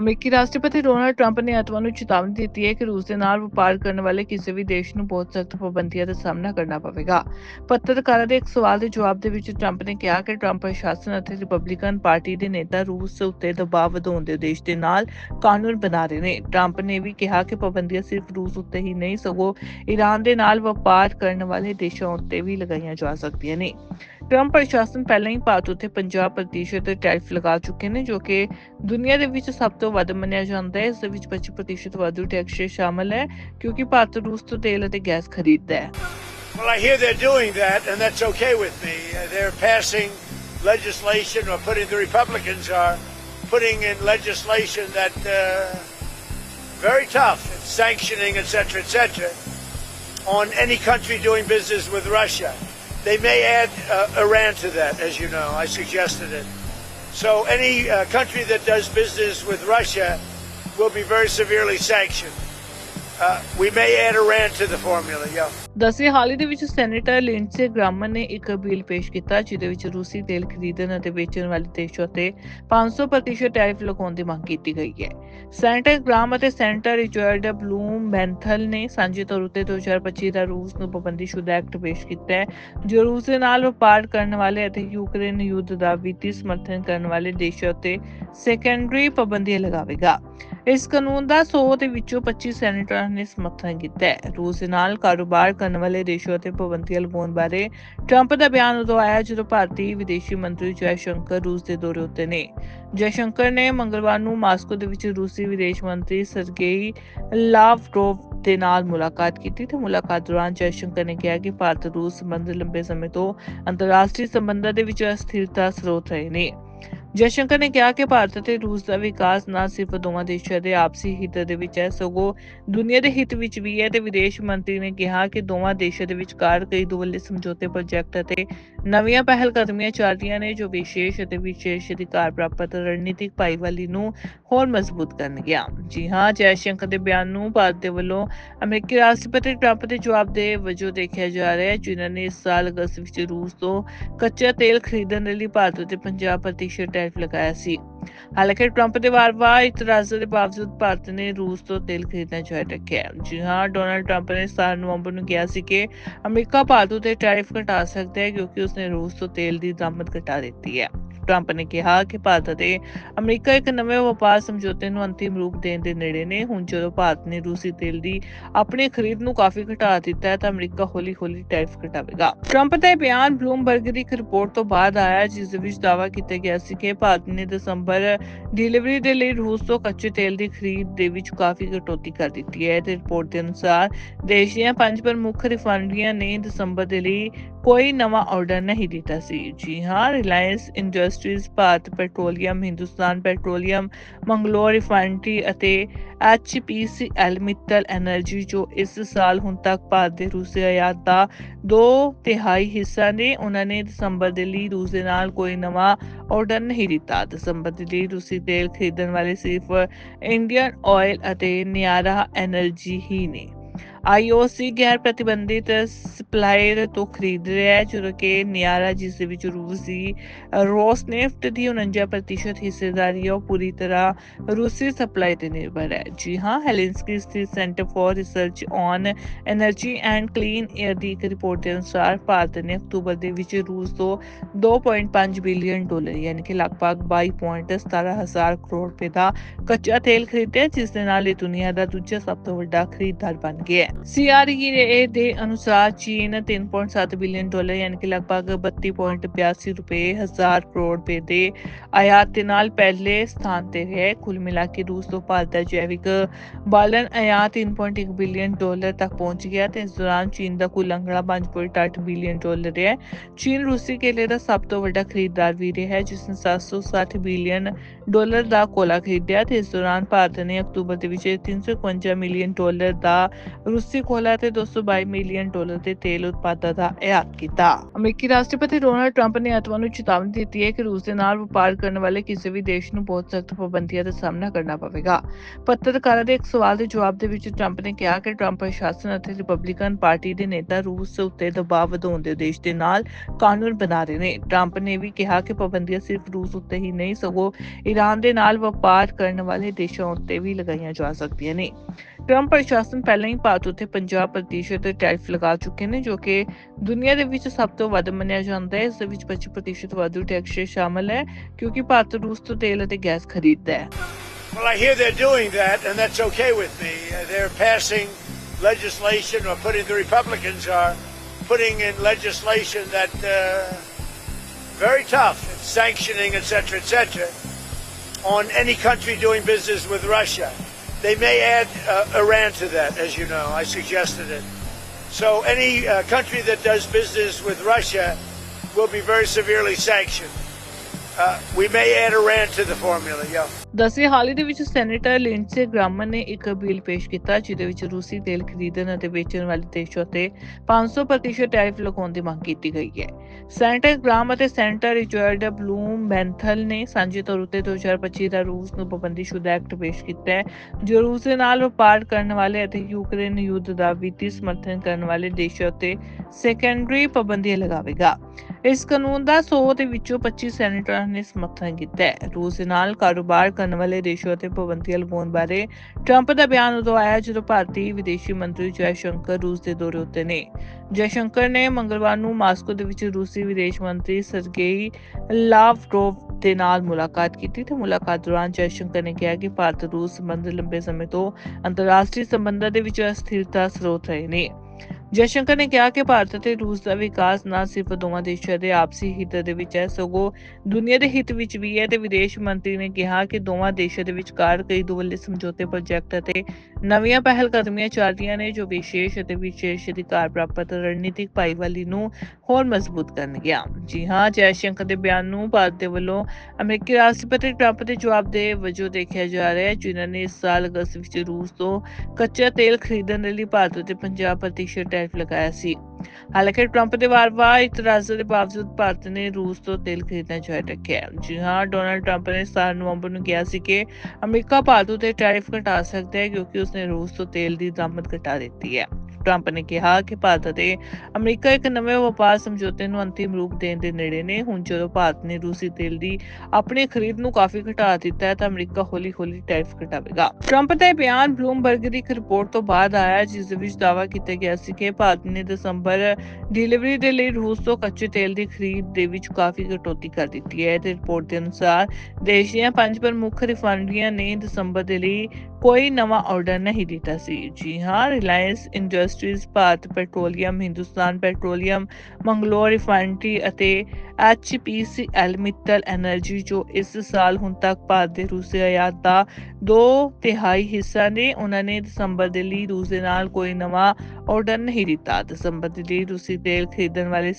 ਅਮਰੀਕੀ ਰਾਸ਼ਟਰਪਤੀ Donald Trump ਨੇ ਐਤਵਾਰ ਨੂੰ ਚੇਤਾਵਨੀ ਦਿੱਤੀ ਹੈ ਕਿ ਰੂਸ ਦੇ ਨਾਲ ਵਪਾਰ ਕਰਨ ਵਾਲੇ ਕਿਸੇ ਵੀ ਦੇਸ਼ ਨੂੰ ਬਹੁਤ ਸਖਤ ਪਾਬੰਦੀਆਂ ਦਾ ਸਾਹਮਣਾ ਕਰਨਾ ਪਵੇਗਾ। ਪੱਤਰਕਾਰਾਂ ਦੇ ਇੱਕ ਸਵਾਲ ਦੇ ਜਵਾਬ ਦੇ ਵਿੱਚ ਟਰੰਪ ਨੇ ਕਿਹਾ ਕਿ ਟਰੰਪ ਪ੍ਰਸ਼ਾਸਨ ਅਤੇ ਰਿਪਬਲਿਕਨ ਪਾਰਟੀ ਦੇ ਨੇਤਾ ਰੂਸ ਉੱਤੇ ਦਬਾਅ ਵਧਾਉਣ ਦੇ ਉਦੇਸ਼ ਦੇ ਨਾਲ ਕਾਨੂੰਨ ਬਣਾ ਰਹੇ ਨੇ। ਟਰੰਪ ਨੇ ਵੀ ਕਿਹਾ ਕਿ ਪਾਬੰਦੀਆਂ ਸਿਰਫ ਰੂਸ ਉੱਤੇ ਹੀ ਨਹੀਂ, ਸਗੋਂ ਈਰਾਨ ਦੇ ਨਾਲ ਵਪਾਰ ਕਰਨ ਵਾਲੇ ਦੇਸ਼ਾਂ ਉੱਤੇ ਵੀ ਲਗਾਈਆਂ ਜਾ ਸਕਦੀਆਂ ਨੇ। ਟਰੰਪ ਪ੍ਰਸ਼ਾਸਨ ਪਹਿਲਾਂ ਹੀ ਭਾਰਤ ਉੱਤੇ 50% ਟੈਰਿਫ ਲਗਾ ਚੁੱਕੇ ਨੇ ਜੋ ਕਿ ਦੁਨੀਆ ਦੇ ਵਿੱਚ ਸਭ ਤੋਂ ਵੱਧ ਮੰਨਿਆ ਜਾਂਦਾ ਹੈ ਇਸ ਦੇ ਵਿੱਚ 25% ਵਾਧੂ ਟੈਕਸ ਸ਼ਾਮਲ ਹੈ ਕਿਉਂਕਿ ਭਾਰਤ ਰੂਸ ਤੋਂ ਤੇਲ ਅਤੇ ਗੈਸ ਖਰੀਦਦਾ ਹੈ Well, I hear they're doing that, and that's okay with me. Uh, They're passing legislation, or putting the Republicans are putting in legislation that uh, very tough, it's sanctioning, etc., etc., on any country doing business with Russia. They may add uh, Iran to that, as you know. I suggested it. So any uh, country that does business with Russia will be very severely sanctioned. Uh, we may add Iran to the formula, yeah. ਦਸੇ, ਹਾਲ ਹੀ ਦੇ ਵਿੱਚ senator ਲਿੰਡਸੇ grammar ਨੇ ਇੱਕ bill ਪੇਸ਼ ਕੀਤਾ, ਜਿਹਦੇ ਵਿੱਚ ਰੂਸੀ ਤੇਲ ਖਰੀਦਣ ਅਤੇ ਵੇਚਣ ਵਾਲੇ ਦੇਸ਼ਾਂ ਤੇ 500% ਟੈਰਿਫ ਲਗਾਉਣ ਦੀ ਮੰਗ ਕੀਤੀ ਗਈ ਹੈ। ਸੈਨੇਟਰ ਗ੍ਰਾਮ ਅਤੇ ਸੈਨੇਟਰ ਰਿਚਰਡ ਬਲੂਮ ਬੈਂਥਲ ਨੇ ਸਾਂਝੇ ਤੌਰ ਉੱਤੇ 2025 ਦਾ ਰੂਸ ਨੂੰ ਪਾਬੰਦੀਸ਼ੁਦਾ ਐਕਟ ਪੇਸ਼ ਕੀਤਾ ਹੈ, ਜੋ ਰੂਸ ਦੇ ਨਾਲ ਵਪਾਰ ਕਰਨ ਵਾਲੇ ਅਤੇ ਯੂਕਰੇਨ ਯੁੱਧ ਦਾ ਵਿੱਤੀ ਸਮਰਥਨ ਕਰਨ ਵਾਲੇ ਦੇਸ਼ਾਂ ਉੱਤੇ ਸੈਕੰਡਰੀ ਪਾਬੰਦੀਆਂ ਲਗਾਵੇਗਾ। ਇਸ ਕਾਨੂੰਨ ਦਾ 100 ਦੇ ਵਿੱਚੋਂ 25 ਸੈਨੇਟਰਾਂ ਨੇ ਸਮਰਥਨ ਕੀਤਾ ਹੈ। ਰੂਸ ਦੇ ਨਾਲ ਕਾਰੋਬਾਰ ਕਰਨ ਵਾਲੇ ਦੇਸ਼ਾਂ ਤੇ ਪਾਬੰਦੀਆਂ ਲਗਾਉਣ ਬਾਰੇ ਟਰੰਪ ਦਾ ਬਿਆਨ ਉਦੋਂ ਆਇਆ ਜਦੋਂ ਭਾਰਤੀ ਵਿਦੇਸ਼ੀ ਮੰਤਰੀ ਜੈ ਸ਼ੰਕਰ ਰੂਸ ਦੇ ਦੌਰੇ ਉੱਤੇ ਨੇ। ਜੈ ਸ਼ੰਕਰ ਨੇ ਮੰਗਲਵਾਰ ਨੂੰ ਮਾਸਕੋ ਦੇ ਵਿੱਚ ਰੂਸੀ ਵਿਦੇਸ਼ ਮੰਤਰੀ ਸਰਗੇਈ ਲਾਵਰੋਵ ਦੇ ਨਾਲ ਮੁਲਾਕਾਤ ਕੀਤੀ ਤੇ ਮੁਲਾਕਾਤ ਦੌਰਾਨ ਜੈ ਸ਼ੰਕਰ ਨੇ ਕਿਹਾ ਕਿ ਭਾਰਤ ਰੂਸ ਸੰਬੰਧ ਲੰਬੇ ਸਮੇਂ ਤੋਂ ਅੰਤਰਰਾਸ਼ਟਰੀ ਸੰਬੰਧਾਂ ਦੇ ਵਿੱਚ ਅਸਥਿਰਤਾ ਸਰੋਤ ਰਹੇ ਨੇ। ਜੈਸ਼ੰਕਰ ਨੇ ਕਿਹਾ ਕਿ ਭਾਰਤ ਅਤੇ ਰੂਸ ਦਾ ਵਿਕਾਸ ਨਾ ਸਿਰਫ ਦੋਵਾਂ ਦੇਸ਼ਾਂ ਦੇ ਆਪਸੀ ਹਿੱਤ ਦੇ ਵਿੱਚ ਹੈ, ਸਗੋਂ ਦੁਨੀਆ ਦੇ ਹਿੱਤ ਵਿੱਚ ਵੀ ਹੈ ਤੇ ਵਿਦੇਸ਼ ਮੰਤਰੀ ਨੇ ਕਿਹਾ ਕਿ ਦੋਵਾਂ ਦੇਸ਼ਾਂ ਦੇ ਵਿਚਕਾਰ ਕਈ ਦੁਵੱਲੇ ਸਮਝੌਤੇ ਪ੍ਰੋਜੈਕਟ ਅਤੇ ਨਵੀਆਂ ਪਹਿਲ ਕਦਮੀਆਂ ਚੱਲ ਰਹੀਆਂ ਨੇ ਜੋ ਵਿਸ਼ੇਸ਼ ਅਤੇ ਵਿਸ਼ੇਸ਼ ਅਧਿਕਾਰ ਪ੍ਰਾਪਤ ਰਣਨੀਤਿਕ ਭਾਈਵਾਲੀ ਨੂੰ ਹੋਰ ਮਜ਼ਬੂਤ ਕਰਨਗੀਆਂ। ਜੀ ਹਾਂ ਜੈਸ਼ੰਕਰ ਦੇ ਬਿਆਨ ਨੂੰ ਭਾਰਤ ਦੇ ਵੱਲੋਂ ਅਮਰੀਕੀ ਰਾਸ਼ਟਰਪਤੀ ਟਰੰਪ ਦੇ ਜਵਾਬ ਦੇ ਵਜੋਂ ਦੇਖਿਆ ਜਾ ਰਿਹਾ ਹੈ, ਜਿਨ੍ਹਾਂ ਨੇ ਇਸ ਸਾਲ ਅਗਸਤ ਵਿੱਚ ਰੂਸ ਤੋਂ ਕੱਚਾ ਤੇਲ ਖਰੀਦਣ ਦੇ ਲਈ ਭਾਰਤ ਉੱਤੇ 50% ਟੈਰਿਫ ਲਗਾਇਆ ਸੀ। ਹਾਲਾਂਕਿ ਟਰੰਪ ਦੇ ਵਾਰ-ਵਾਰ ਇਤਰਾਜ਼ਾਂ ਦੇ ਬਾਵਜੂਦ ਭਾਰਤ ਨੇ ਰੂਸ ਤੋਂ ਤੇਲ ਖਰੀਦਣਾ ਜਾਰੀ ਰੱਖਿਆ। ਜੀ ਹਾਂ, ਡੋਨਾਲਡ ਟਰੰਪ ਨੇ 7 ਨਵੰਬਰ ਨੂੰ ਕਿਹਾ ਸੀ ਕਿ ਅਮਰੀਕਾ ਭਾਰਤ ਉੱਤੇ ਟੈਰਿਫ ਘਟਾ ਸਕਦਾ ਹੈ ਕਿਉਂਕਿ ਉਸਨੇ ਰੂਸ ਤੋਂ ਤੇਲ ਦੀ ਦਰਾਮਦ ਘਟਾ ਦਿੱਤੀ ਹੈ। ਟਰੰਪ ਨੇ ਕਿਹਾ ਕਿ ਭਾਰਤ ਅਤੇ ਅਮਰੀਕਾ ਇੱਕ ਨਵੇਂ ਵਪਾਰ ਸਮਝੌਤੇ ਨੂੰ ਅੰਤਿਮ ਰੂਪ ਦੇਣ ਦੇ ਨੇੜੇ ਨੇ। ਹੁਣ ਜਦੋਂ ਭਾਰਤ ਨੇ ਰੂਸੀ ਤੇਲ ਦੀ ਆਪਣੀ ਖਰੀਦ ਨੂੰ ਕਾਫੀ ਘਟਾ ਦਿੱਤਾ ਹੈ, ਤਾਂ ਅਮਰੀਕਾ ਹੌਲੀ-ਹੌਲੀ ਟੈਰਿਫ ਘਟਾਵੇਗਾ। ਟਰੰਪ ਦਾ ਬਿਆਨ ਬਲੂਮਬਰਗ ਦੀ ਇੱਕ ਰਿਪੋਰਟ ਤੋਂ ਬਾਅਦ ਆਇਆ, ਜਿਸ ਦੇ ਵਿੱਚ ਦਾਅਵਾ ਕੀਤਾ ਗਿਆ ਸੀ ਕਿ ਭਾਰਤ ਨੇ ਦਸੰਬਰ ਡਿਲੀਵਰੀ ਦੇ ਲਈ ਰੂਸ ਤੋਂ ਕੱਚੇ ਤੇਲ ਦੀ ਖਰੀਦ ਦੇ ਵਿੱਚ ਕਾਫੀ ਕਟੌਤੀ ਕਰ ਦਿੱਤੀ ਹੈ। ਤੇ ਰਿਪੋਰਟ ਦੇ ਅਨੁਸਾਰ, ਦੇਸ਼ ਦੀਆਂ ਪੰਜ ਪ੍ਰਮੁੱਖ ਰਿਫਾਈਨਰੀਆਂ ਨੇ ਦਸੰਬਰ ਦੇ ਲਈ ਕੋਈ ਨਵਾਂ ਆਰਡਰ ਨਹੀਂ ਦਿੱਤਾ ਸੀ। ਜੀ ਹਾਂ Reliance industry industries Bharat petroleum Hindustan petroleum Mangalore refinery ਅਤੇ HPCL ਮਿੱਤਲ ਐਨਰਜੀ ਜੋ ਇਸ ਸਾਲ ਹੁਣ ਤੱਕ ਭਾਰਤ ਦੇ ਰੂਸੀ ਆਯਾਤ ਦਾ ਦੋ ਤਿਹਾਈ ਹਿੱਸਾ ਨੇ, ਉਹਨਾਂ ਨੇ ਦਸੰਬਰ ਦੇ ਲਈ ਰੂਸ ਦੇ ਨਾਲ ਕੋਈ ਨਵਾਂ ਆਰਡਰ ਨਹੀਂ ਦਿੱਤਾ। ਦਸੰਬਰ ਦੇ ਲਈ ਰੂਸੀ ਤੇਲ ਖਰੀਦਣ ਵਾਲੇ ਸਿਰਫ ਇੰਡੀਅਨ ਆਇਲ ਅਤੇ ਨਿਆਰਾ ਐਨਰਜੀ ਹੀ ਨੇ। ਆਈਓਸੀ ਗੈਰ ਪ੍ਰਤੀਬੰਧਿਤ ਸਪਲਾਇਰ ਤੋਂ ਖਰੀਦ ਰਿਹਾ ਹੈ, ਜਦੋਂ ਕਿ ਨਿਆਰਾ, ਜਿਸ ਦੇ ਵਿੱਚ ਰੂਸ ਦੀ ਰੋਸਨੇਫਟ ਦੀ 49% ਹਿੱਸੇਦਾਰੀ ਹੈ ਉਹ ਪੂਰੀ ਤਰ੍ਹਾਂ ਰੂਸੀ ਸਪਲਾਈ ਤੇ ਨਿਰਭਰ ਹੈ। ਜੀ ਹਾਂ, ਹੈਲਿੰਸਕੀ ਸਥਿਤ Centre for Research on Energy and Clean Air ਦੀ ਇੱਕ ਰਿਪੋਰਟ ਦੇ ਅਨੁਸਾਰ ਭਾਰਤ ਨੇ ਅਕਤੂਬਰ ਦੇ ਵਿੱਚ ਰੂਸ ਤੋਂ 2.5 ਬਿਲੀਅਨ ਡਾਲਰ, ਯਾਨੀ ਕਿ ਲਗਭਗ 22.17 ਹਜ਼ਾਰ ਕਰੋੜ ਰੁਪਏ ਦਾ ਕੱਚਾ ਤੇਲ ਖਰੀਦਿਆ, ਜਿਸ ਦੇ ਨਾਲ ਇਹ ਦੁਨੀਆ ਦਾ ਦੂਜਾ ਸਭ ਤੋਂ ਵੱਡਾ ਖਰੀਦਦਾਰ ਬਣ ਗਿਆ ਹੈ ਦੇ ਅਨੁਸਾਰ ਚੀਨ 3.7 ਬਿਲੀਅਨ ਡਾਲਰ ਯਾਨੀ ਕਿ ਲਗਭਗ 32.82 ਰੁਪਏ, ਹਜ਼ਾਰ ਕਰੋੜ ਰੁਪਏ ਦੇ ਆਯਾਤ ਦੇ ਨਾਲ ਪਹਿਲੇ ਸਥਾਨ ਤੇ ਹੈ। ਕੁੱਲ ਮਿਲਾ ਕੇ ਰੂਸ ਤੋਂ ਭਾਰਤ ਦਾ ਜੈਵਿਕ ਬਾਲਣ ਆਯਾਤ 3.1 ਬਿਲੀਅਨ ਡਾਲਰ ਤੱਕ ਪਹੁੰਚ ਗਿਆ ਤੇ ਇਸ ਦੌਰਾਨ ਚੀਨ ਦਾ ਕੁੱਲ ਅੰਕੜਾ 5.8 ਬਿਲੀਅਨ ਡਾਲਰ ਹੈ ਚੀਨ ਰੂਸੀ ਕੇਲੇ ਦਾ ਸਭ ਤੋਂ ਵੱਡਾ ਖਰੀਦਦਾਰ ਵੀ ਰਿਹਾ ਹੈ ਜਿਸ ਨੇ 760 ਬਿਲੀਅਨ ਡਾਲਰ ਦਾ ਕੋਲਾ ਖਰੀਦਿਆ ਤੇ ਇਸ ਦੌਰਾਨ ਭਾਰਤ ਨੇ ਅਕਤੂਬਰ ਦੇ ਵਿੱਚ 351 ਮਿਲੀਅਨ ਡਾਲਰ ਦਾ ਰੂਸੀ ਕੋਲਾ ਤੇ 222 ਮਿਲੀਅਨ ਡਾਲਰ ਦੇ ਤੇਲ ਉਤਪਾਦਾਂ ਦਾ ਆਯਾਤ ਕੀਤਾ। ਅਮਰੀਕੀ ਰਾਸ਼ਟਰਪਤੀ ਡੋਨਾਲਡ ਟਰੰਪ ਨੇ ਐਤਵਾਰ ਨੂੰ ਚੇਤਾਵਨੀ ਦਿੱਤੀ ਹੈ ਕਿ ਰੂਸ ਦੇ ਨਾਲ ਵਪਾਰ ਕਰਨ ਵਾਲੇ ਕਿਸੇ ਵੀ ਦੇਸ਼ ਨੂੰ ਬਹੁਤ ਸਖਤ ਪਾਬੰਦੀਆਂ ਦਾ ਸਾਹਮਣਾ ਕਰਨਾ ਪਵੇਗਾ। ਪੱਤਰਕਾਰਾਂ ਦੇ ਇੱਕ ਸਵਾਲ ਦੇ ਜਵਾਬ ਦੇ ਵਿੱਚ ਟਰੰਪ ਨੇ ਕਿਹਾ ਕਿ ਟਰੰਪ ਪ੍ਰਸ਼ਾਸਨ ਅਤੇ ਰਿਪਬਲਿਕਨ ਪਾਰਟੀ ਦੇ ਨੇਤਾ ਰੂਸ ਉੱਤੇ ਦਬਾਅ ਵਧਾਉਣ ਦੇ ਉਦੇਸ਼ ਦੇ ਨਾਲ ਕਾਨੂੰਨ ਬਣਾ ਰਹੇ ਨੇ। ਟਰੰਪ ਨੇ ਵੀ ਕਿਹਾ ਕਿ ਪਾਬੰਦੀਆਂ ਸਿਰਫ ਰੂਸ ਉੱਤੇ ਹੀ ਨਹੀਂ, ਸਗੋਂ ਈਰਾਨ ਦੇ ਨਾਲ ਵਪਾਰ ਕਰਨ ਵਾਲੇ ਦੇਸ਼ਾਂ ਉੱਤੇ ਵੀ ਲਗਾਈਆਂ ਜਾ ਸਕਦੀਆਂ ਨੇ। ਟਰੰਪ ਪ੍ਰਸ਼ਾਸਨ ਪਹਿਲਾਂ ਹੀ ਭਾਰਤ ਉੱਤੇ 50% ਟੈਰਿਫ ਲਗਾ ਚੁੱਕੇ ਨੇ ਜੋ ਕਿ ਦੁਨੀਆ ਦੇ ਵਿੱਚ ਸਭ ਤੋਂ ਵੱਧ ਮੰਨਿਆ ਜਾਂਦਾ ਹੈ ਇਸ ਦੇ ਵਿੱਚ 25% ਵਾਧੂ ਟੈਕਸ ਸ਼ਾਮਲ ਹੈ ਕਿਉਂਕਿ ਭਾਰਤ ਰੂਸ ਤੋਂ ਤੇਲ ਅਤੇ ਗੈਸ ਖਰੀਦਦਾ ਹੈ Well, I hear they're doing that, and that's okay with me. Uh, they're passing legislation, or putting the Republicans are putting in legislation that uh, very tough, sanctioning, etc., etc., on any country doing business with Russia. They may add uh, Iran to that, as you know. I suggested it. So any uh, country that does business with Russia will be very severely sanctioned. Uh, we may add Iran to the formula, yeah. ਦਸਵੇਂ ਹਾਲ ਦੇ ਵਿੱਚ senator ਲਿੰਡਸੇ grammar ਨੇ ਇੱਕ bill ਪੇਸ਼ ਕੀਤਾ ਜਿਹਦੇ ਵਿੱਚ ਰੂਸੀ ਤੇਲ ਖਰੀਦਣ ਅਤੇ ਵੇਚਣ ਵਾਲੇ ਦੇਸ਼ਾਂ ਤੇ 500% ਟੈਰਿਫ ਲਗਾਉਣ ਦੀ ਮੰਗ ਕੀਤੀ ਗਈ ਹੈ ਸੈਨੇਟਰ ਗ੍ਰਾਮ ਅਤੇ ਸੈਨੇਟਰ ਰਿਚਰਡ ਬਲੂਮ ਬੈਂਥਲ ਨੇ ਸਾਂਝੇ ਤੌਰ ਉੱਤੇ 2025 ਦਾ ਰੂਸ ਨੂੰ ਪਾਬੰਦੀਸ਼ੁਦਾ ਐਕਟ ਪੇਸ਼ ਕੀਤਾ ਹੈ ਜੋ ਰੂਸ ਦੇ ਨਾਲ ਵਪਾਰ ਕਰਨ ਵਾਲੇ ਅਤੇ ਯੂਕਰੇਨ ਯੁੱਧ ਦਾ ਵਿੱਤੀ ਸਮਰਥਨ ਕਰਨ ਵਾਲੇ ਦੇਸ਼ਾਂ ਉੱਤੇ ਸੈਕੰਡਰੀ ਪਾਬੰਦੀਆਂ ਲਗਾਵੇਗਾ ਇਸ ਕਾਨੂੰਨ ਦਾ 100 ਦੇ ਵਿੱਚੋਂ 25 ਸੈਨੇਟਰਾਂ ਨੇ ਸਮਰਥਨ ਕੀਤਾ ਹੈ। ਰੂਸ ਦੇ ਨਾਲ ਕਾਰੋਬਾਰ ਕਰਨ ਵਾਲੇ ਦੇਸ਼ਾਂ ਤੇ ਪਾਬੰਦੀਆਂ ਲਗਾਉਣ ਬਾਰੇ ਟਰੰਪ ਦਾ ਬਿਆਨ ਉਦੋਂ ਆਇਆ ਜਦੋਂ ਭਾਰਤੀ ਵਿਦੇਸ਼ੀ ਮੰਤਰੀ ਜੈ ਸ਼ੰਕਰ ਰੂਸ ਦੇ ਦੌਰੇ ਉੱਤੇ ਨੇ। ਜੈ ਸ਼ੰਕਰ ਨੇ ਮੰਗਲਵਾਰ ਨੂੰ ਮਾਸਕੋ ਦੇ ਵਿੱਚ ਰੂਸੀ ਵਿਦੇਸ਼ ਮੰਤਰੀ ਸਰਗੇਈ ਲਾਵਰੋਵ ਦੇ ਨਾਲ ਮੁਲਾਕਾਤ ਕੀਤੀ ਤੇ ਮੁਲਾਕਾਤ ਦੌਰਾਨ ਜੈ ਸ਼ੰਕਰ ਨੇ ਕਿਹਾ ਕਿ ਭਾਰਤ ਰੂਸ ਸੰਬੰਧ ਲੰਬੇ ਸਮੇਂ ਤੋਂ ਅੰਤਰਰਾਸ਼ਟਰੀ ਸੰਬੰਧਾਂ ਦੇ ਵਿੱਚ ਅਸਥਿਰਤਾ ਸਰੋਤ ਰਹੇ ਨੇ। ਜੈਸ਼ੰਕਰ ਨੇ ਕਿਹਾ ਕਿ ਭਾਰਤ ਅਤੇ ਰੂਸ ਦਾ ਵਿਕਾਸ ਨਾ ਸਿਰਫ ਦੋਵਾਂ ਦੇਸ਼ਾਂ ਦੇ ਆਪਸੀ ਹਿੱਤ ਦੇ ਵਿੱਚ ਹੈ, ਸਗੋਂ ਦੁਨੀਆ ਦੇ ਹਿੱਤ ਵਿੱਚ ਵੀ ਹੈ ਤੇ ਵਿਦੇਸ਼ ਮੰਤਰੀ ਨੇ ਕਿਹਾ ਕਿ ਦੋਵਾਂ ਦੇਸ਼ਾਂ ਦੇ ਵਿਚਕਾਰ ਕਈ ਦੁਵੱਲੇ ਸਮਝੌਤੇ ਪ੍ਰੋਜੈਕਟ ਅਤੇ ਨਵੀਆਂ ਪਹਿਲ ਕਦਮੀਆਂ ਚੱਲ ਰਹੀਆਂ ਨੇ, ਜੋ ਵਿਸ਼ੇਸ਼ ਅਤੇ ਵਿਸ਼ੇਸ਼ ਅਧਿਕਾਰ ਪ੍ਰਾਪਤ ਰਣਨੀਤਿਕ ਭਾਈਵਾਲੀ ਨੂੰ ਹੋਰ ਮਜ਼ਬੂਤ ਕਰਨਗੀਆਂ। ਜੀ ਹਾਂ ਜੈਸ਼ੰਕਰ ਦੇ ਬਿਆਨ ਨੂੰ ਭਾਰਤ ਦੇ ਵੱਲੋਂ ਅਮਰੀਕੀ ਰਾਸ਼ਟਰਪਤੀ ਟਰੰਪ ਦੇ ਜਵਾਬ ਦੇ ਵਜੋਂ ਦੇਖਿਆ ਜਾ ਰਿਹਾ ਹੈ, ਜਿਨ੍ਹਾਂ ਨੇ ਇਸ ਸਾਲ ਅਗਸਤ ਵਿੱਚ ਰੂਸ ਤੋਂ ਕੱਚਾ ਤੇਲ ਖਰੀਦਣ ਦੇ ਲਈ ਭਾਰਤ ਉੱਤੇ 50% ਟੈਰਿਫ ਲਗਾਇਆ ਸੀ। ਹਾਲਾਂਕਿ ਟਰੰਪ ਦੇ ਵਾਰ-ਵਾਰ ਇਤਰਾਜ਼ਾਂ ਦੇ ਬਾਵਜੂਦ ਭਾਰਤ ਨੇ ਰੂਸ ਤੋਂ ਤੇਲ ਖਰੀਦਣਾ ਜਾਰੀ ਰੱਖਿਆ। ਜੀ ਹਾਂ, ਡੋਨਾਲਡ ਟਰੰਪ ਨੇ 7 ਨਵੰਬਰ ਨੂੰ ਕਿਹਾ ਸੀ ਕਿ ਅਮਰੀਕਾ ਭਾਰਤ ਉੱਤੇ ਟੈਰਿਫ ਘਟਾ ਸਕਦਾ ਹੈ ਕਿਉਂਕਿ ਉਸਨੇ ਰੂਸ ਤੋਂ ਤੇਲ ਦੀ ਦਰਾਮਦ ਘਟਾ ਦਿੱਤੀ ਹੈ। ਟਰੰਪ ਨੇ ਕਿਹਾ ਕਿ ਭਾਰਤ ਅਤੇ ਅਮਰੀਕਾ ਇੱਕ ਨਵੇਂ ਵਪਾਰ ਸਮਝੌਤੇ ਨੂੰ ਅੰਤਿਮ ਰੂਪ ਦੇਣ ਦੇ ਨੇੜੇ ਨੇ। ਹੁਣ ਜਦੋਂ ਭਾਰਤ ਨੇ ਰੂਸੀ ਤੇਲ ਦੀ ਆਪਣੀ ਖਰੀਦ ਨੂੰ ਕਾਫੀ ਘਟਾ ਦਿੱਤਾ ਹੈ, ਤਾਂ ਅਮਰੀਕਾ ਹੌਲੀ-ਹੌਲੀ ਟੈਰਿਫ ਘਟਾਵੇਗਾ। ਟਰੰਪ ਦਾ ਬਿਆਨ ਬਲੂਮਬਰਗ ਦੀ ਇੱਕ ਰਿਪੋਰਟ ਤੋਂ ਬਾਅਦ ਆਇਆ ਜਿਸ ਦੇ ਵਿੱਚ ਦਾਅਵਾ ਕੀਤਾ ਗਿਆ ਸੀ ਕਿ ਭਾਰਤ ਨੇ ਦਸੰਬਰ ਡਿਲੀਵਰੀ ਦੇ ਲਈ ਰੂਸ ਤੋਂ ਕੱਚੇ ਤੇਲ ਦੀ ਖਰੀਦ ਦੇ ਵਿੱਚ ਕਾਫੀ ਕਟੌਤੀ ਕਰ ਦਿੱਤੀ ਹੈ। ਤੇ ਰਿਪੋਰਟ ਦੇ ਅਨੁਸਾਰ, ਦੇਸ਼ ਦੀਆਂ ਪੰਜ ਪ੍ਰਮੁੱਖ ਰਿਫਾਈਨਰੀਆਂ ਨੇ ਦਸੰਬਰ ਦੇ ਲਈ ਕੋਈ ਨਵਾਂ ਆਰਡਰ ਨਹੀਂ ਦਿੱਤਾ ਸੀ। ਜੀ ਹਾਂ, Reliance industry industries Bharat petroleum Hindustan petroleum Mangalore refinery ਅਤੇ HPCL ਮਿੱਤਲ ਐਨਰਜੀ ਜੋ ਇਸ ਸਾਲ ਹੁਣ ਤੱਕ ਭਾਰਤ ਦੇ ਰੂਸੀ ਆਯਾਤ ਦਾ ਦੋ ਤਿਹਾਈ ਹਿੱਸਾ ਨੇ, ਉਹਨਾਂ ਨੇ ਦਸੰਬਰ ਦੇ ਲਈ ਰੂਸ ਦੇ ਨਾਲ ਕੋਈ ਨਵਾਂ ਆਰਡਰ ਨਹੀਂ ਦਿੱਤਾ। ਦਸੰਬਰ ਦੇ ਲਈ ਰੂਸੀ ਤੇਲ ਖਰੀਦਣ ਵਾਲੇ